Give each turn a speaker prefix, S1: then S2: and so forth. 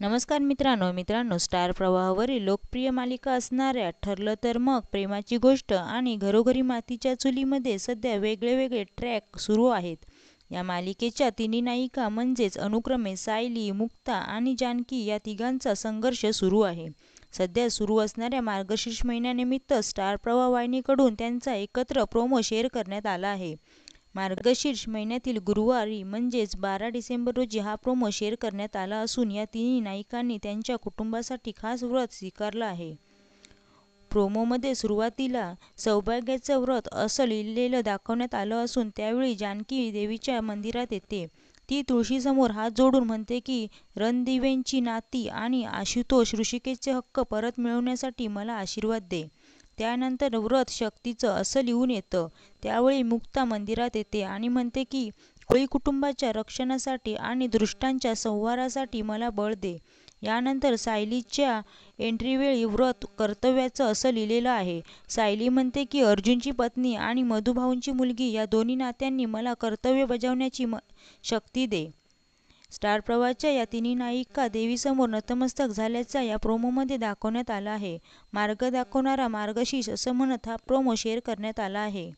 S1: नमस्कार मित्रांनो मित्रांनो स्टार प्रवाहावरील लोकप्रिय मालिका असणाऱ्या ठरलं तर मग प्रेमाची गोष्ट आणि घरोघरी मातीच्या चुलीमध्ये सध्या वेगळे वेगळे ट्रॅक सुरू आहेत. या मालिकेच्या तिन्ही नायिका म्हणजेच अनुक्रमे सायली मुक्ता आणि जानकी या तिघांचा संघर्ष सुरू आहे. सध्या सुरू असणाऱ्या मार्गशीर्ष महिन्यानिमित्त स्टार प्रवाह वाहिनीकडून त्यांचा एकत्र प्रोमो शेअर करण्यात आला आहे. मार्गशीर्ष महिन्यातील गुरुवारी म्हणजेच बारा डिसेंबर रोजी हा प्रोमो शेअर करण्यात आला असून या तिन्ही नायिकांनी त्यांच्या कुटुंबासाठी खास व्रत स्वीकारलं आहे. प्रोमोमध्ये सुरुवातीला सौभाग्याचं व्रत असं लिहिलेलं दाखवण्यात आलं असून त्यावेळी जानकी देवीच्या मंदिरात येते. ती तुळशीसमोर हात जोडून म्हणते की रणदिवेंची नाती आणि आशुतोष ऋषिकेशचे हक्क परत मिळवण्यासाठी मला आशीर्वाद दे. त्यानंतर व्रत शक्तीचं असं लिहून येतं. त्यावेळी मुक्ता मंदिरात येते आणि म्हणते की कोळी कुटुंबाच्या रक्षणासाठी आणि दृष्टांच्या संहारासाठी मला बळ दे. यानंतर सायलीच्या एंट्रीवेळी व्रत कर्तव्याचं असं लिहिलेलं आहे. सायली म्हणते की अर्जुनची पत्नी आणि मधुभाऊंची मुलगी या दोन्ही नात्यांनी मला कर्तव्य बजावण्याची म शक्ती दे. स्टार प्रवाहाच्या या तिन्ही नायिका देवीसमोर नतमस्तक झाल्याचा या प्रोमोमध्ये दाखवण्यात आला आहे. मार्ग दाखवणारा मार्गशीर्ष असं म्हणत हा प्रोमो शेअर करण्यात आला आहे.